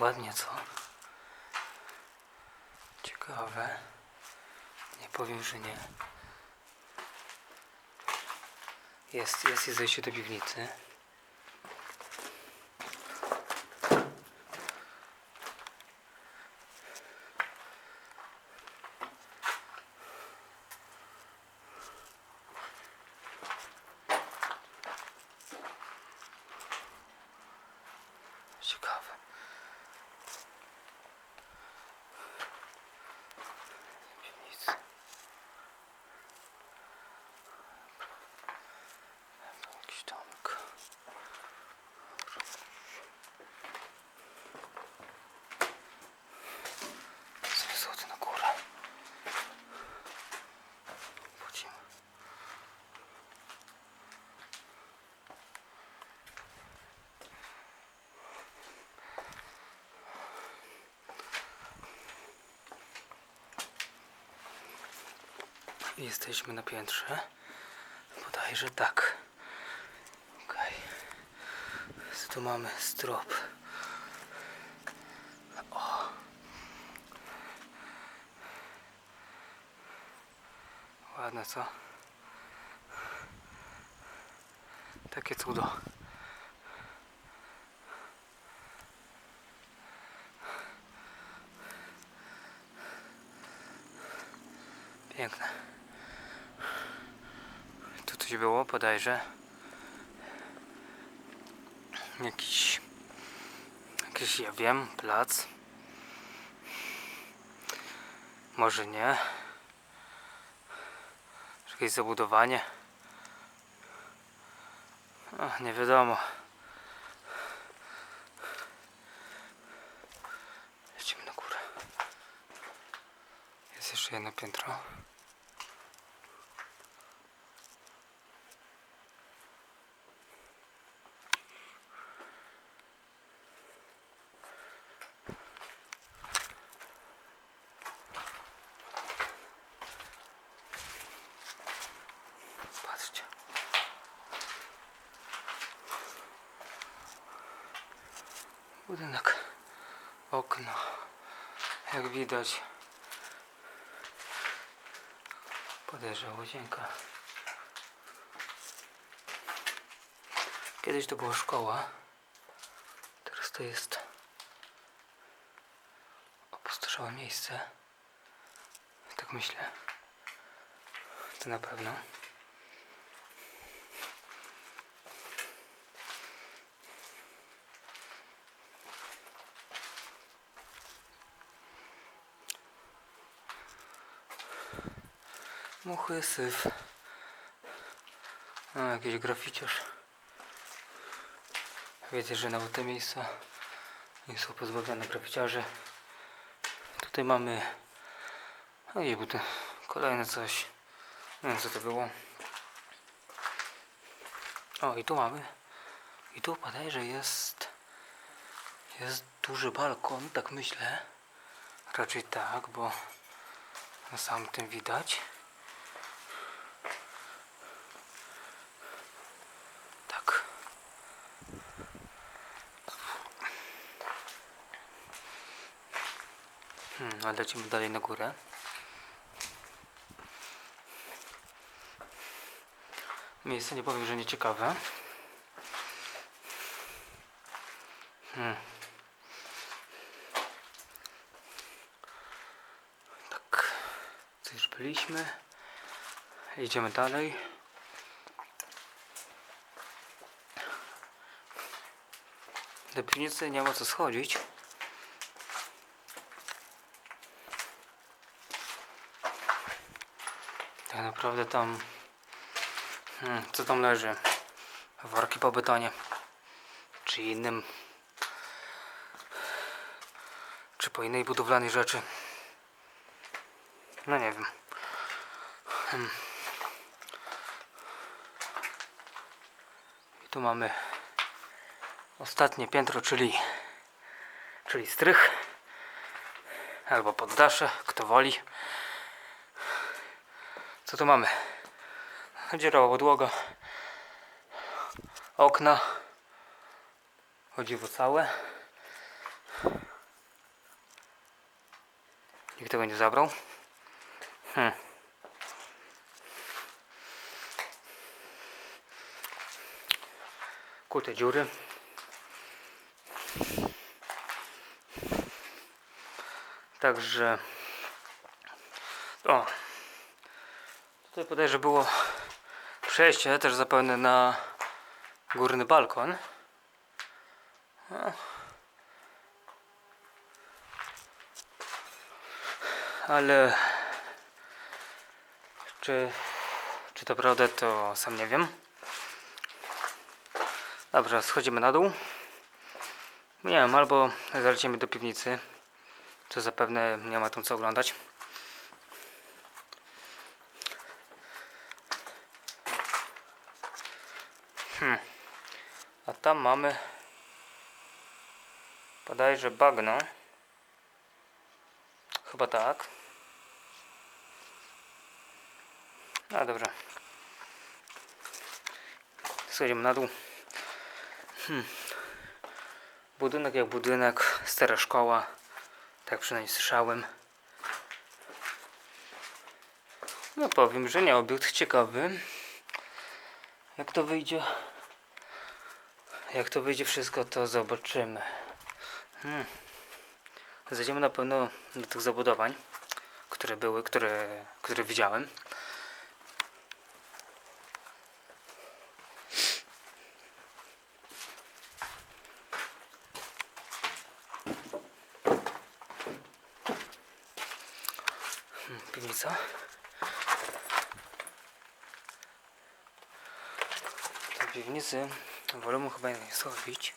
Ładnie, co? Ciekawe. Nie powiem, że nie. Jest, jest i zejście do piwnicy. Ciekawe. Piwnicy. Jakiś domek. Zwiesody na górę. Wchodzimy. Jesteśmy na piętrze. Bodajże tak. Okej. Co tu mamy? Strop. O. Ładne, co? Takie cudo. Piękne. Coś było, bodajże. Jakiś... Jakiś, ja wiem, plac. Może nie. Jakieś zabudowanie. O, nie wiadomo. Lecimy na górę. Jest jeszcze jedno piętro. Patrzcie. Budynek. Okno. Jak widać. Podejrzała łazienka. Kiedyś to była szkoła. Teraz to jest opustoszałe miejsce. Tak myślę. To na pewno. Muchy, syf. A, jakiś graficiarz. Wiecie, że nawet te miejsca nie są pozbawione graficiarzy. Tutaj mamy... Ojej, bo to kolejne coś. Nie wiem co to było. O, i tu mamy. I tu bodajże jest... Jest duży balkon, tak myślę. Raczej tak, bo na samym tym widać. Tak. Hmm, ale lecimy dalej na górę. Miejsce nie powiem, że nieciekawe. Hmm. Tak. Tu już byliśmy. Idziemy dalej. Do piwnicy nie ma co schodzić. Tak naprawdę tam... Hmm, co tam leży? Worki po betonie. Czy innym... Czy po innej budowlanej rzeczy. No nie wiem. Hmm. I tu mamy ostatnie piętro, czyli, czyli strych albo poddasze, kto woli. Co tu mamy? Dziurawa podłoga, okna, o dziwo całe. Nikt tego nie zabrał. Hmm. Kute dziury. Także o tutaj podejrzewam było przejście też zapewne na górny balkon. No. Ale czy, czy to prawda, to sam nie wiem. Dobrze, schodzimy na dół. Nie wiem, albo zalecimy do piwnicy, co zapewne nie ma tam co oglądać. Tam mamy bodajże bagno. Chyba tak. A dobra. Schodzimy na dół. Hmm. Budynek jak budynek, stara szkoła. Tak przynajmniej słyszałem. No powiem, że nie obiekt ciekawy. Jak to wyjdzie? Jak to wyjdzie wszystko, to zobaczymy. Hmm. Zajdziemy na pewno do tych zabudowań, które były, które, które widziałem. Hmm, Piwnica. Do piwnicy wolę chyba nie schowić.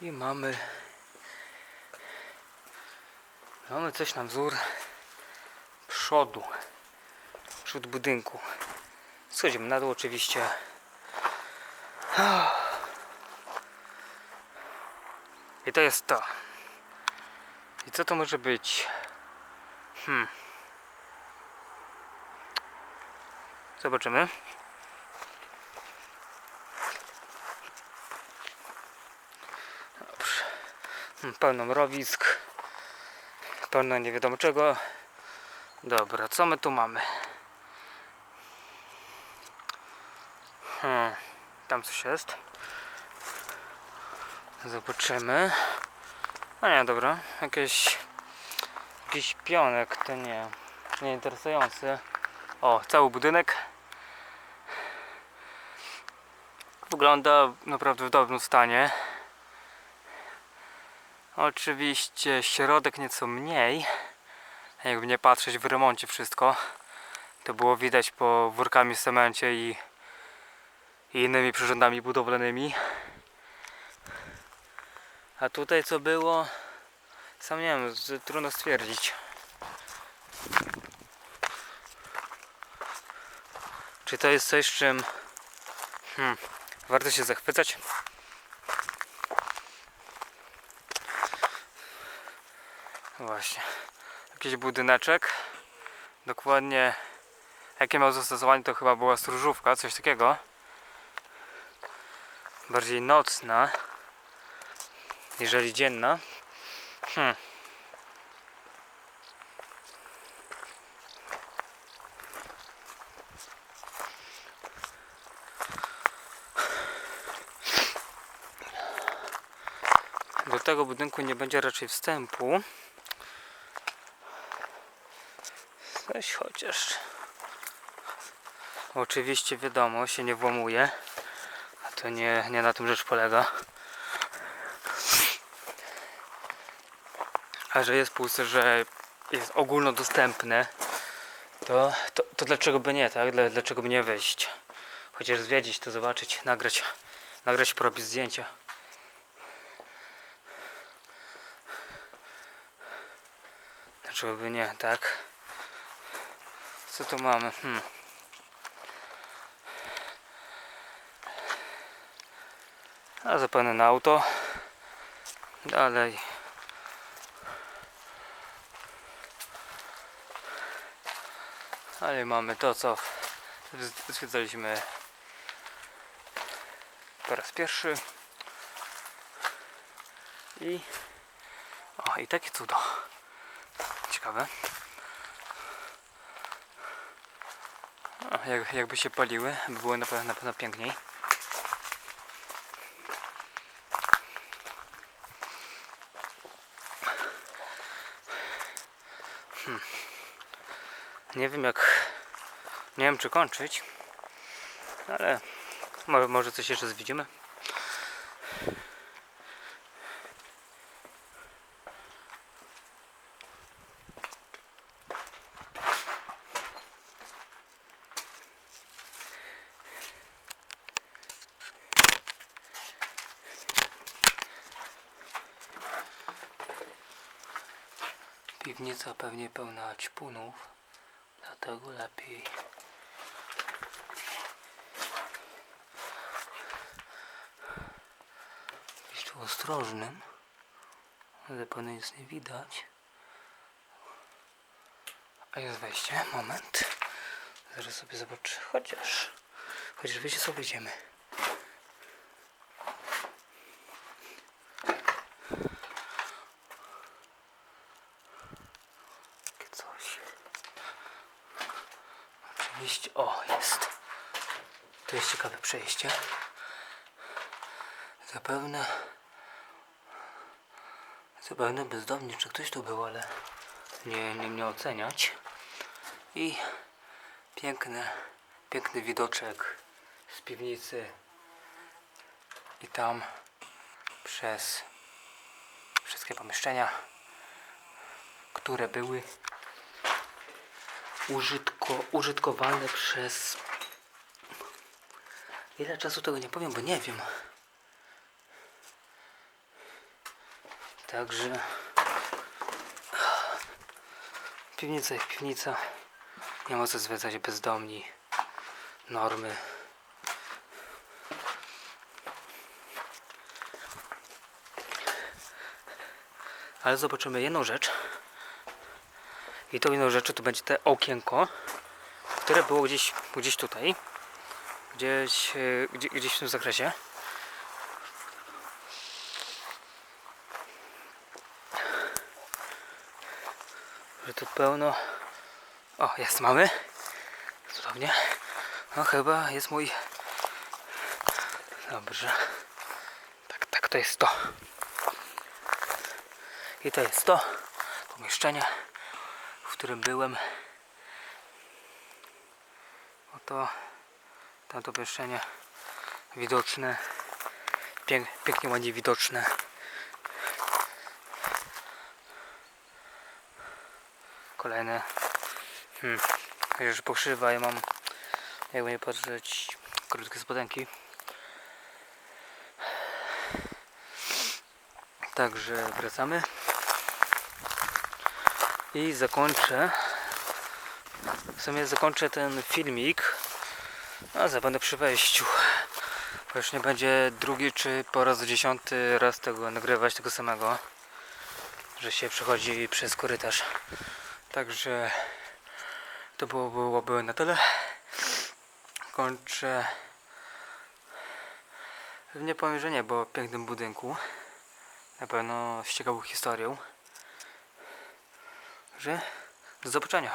I mamy mamy coś na wzór przodu przód budynku. Schodzimy na dół oczywiście. I to jest to. I co to może być? Hmm zobaczymy Dobrze. Hmm, Pełno mrowisk. Pełno nie wiadomo czego. Dobra, co my tu mamy? Hmm, tam coś jest. Zobaczymy. A nie, dobra. Jakieś... Jakiś pionek, to nie. Nie interesujący. O, cały budynek. Wygląda naprawdę w dobrym stanie. Oczywiście środek nieco mniej. Jakby nie patrzeć w remoncie wszystko. To było widać po workami w cemencie i, i innymi przyrządami budowlanymi. A tutaj co było? Sam nie wiem, trudno stwierdzić. Czy to jest coś, czym hmm, warto się zachwycać? Właśnie. Jakiś budyneczek. Dokładnie jakie miał zastosowanie to chyba była stróżówka, coś takiego. Bardziej nocna. Jeżeli dzienna. Hmm. Do tego budynku nie będzie raczej wstępu. Coś chociaż. Oczywiście wiadomo, się nie włamuje. A to nie, nie na tym rzecz polega. A że jest puste, że jest ogólnodostępne, to, to, to dlaczego by nie, tak? Dla, dlaczego by nie wejść? Chociaż zwiedzić, to zobaczyć, nagrać, nagrać, porobić zdjęcia. Dlaczego nie, tak? Co tu mamy? Hmm. A zapewne na auto. Dalej. Ale mamy to, co zwiedzaliśmy po raz pierwszy. I O, i takie cudo. Ciekawe. O, jak, jakby się paliły, by na pewno, na pewno piękniej. Hmm. Nie wiem jak... Nie wiem czy kończyć, ale może, może coś jeszcze zwiedzimy. Piwnica pewnie pełna ćpunów, dlatego lepiej być tu ostrożnym, pewno nic nie widać. A jest wejście, moment. Zaraz sobie zobaczę, chociaż, chociaż wiecie co, wyjdziemy. Takie coś. Oczywiście, o jest. To jest ciekawe przejście. Zapewne, zapewne bezdomnie, czy ktoś tu był, ale nie, nie, nie oceniać. I piękny, piękny widoczek z piwnicy. I tam przez wszystkie pomieszczenia, które były użytko, użytkowane przez. Ile czasu tego nie powiem, bo nie wiem. Także. Piwnica jak piwnica. Nie ma co zwiedzać bezdomni. Normy. Ale zobaczymy jedną rzecz. I tą inną rzeczą to będzie te okienko, które było gdzieś, gdzieś tutaj. Gdzieś, e, gdzie, gdzieś w tym zakresie. Że tu pełno. O, jest, mamy. Cudownie. No chyba jest mój. Dobrze. Tak, tak, to jest to. I to jest to pomieszczenie, w którym byłem. Oto tamto pomieszczenie widoczne. Pięk, pięknie, ładnie widoczne. Kolejne. Hmm. Chociaż pokrzywa, ja mam, jakby nie patrzeć, krótkie spodenki. Także wracamy. I zakończę. W sumie zakończę ten filmik. A zapewne przy wejściu. Bo już nie będzie drugi czy po raz dziesiąty raz tego nagrywać tego samego. Że się przechodzi przez korytarz. Także to było, byłoby na tyle. Kończę. Nie powiem, że nie, bo w pięknym budynku. Na pewno z ciekawą historią. Że do zobaczenia.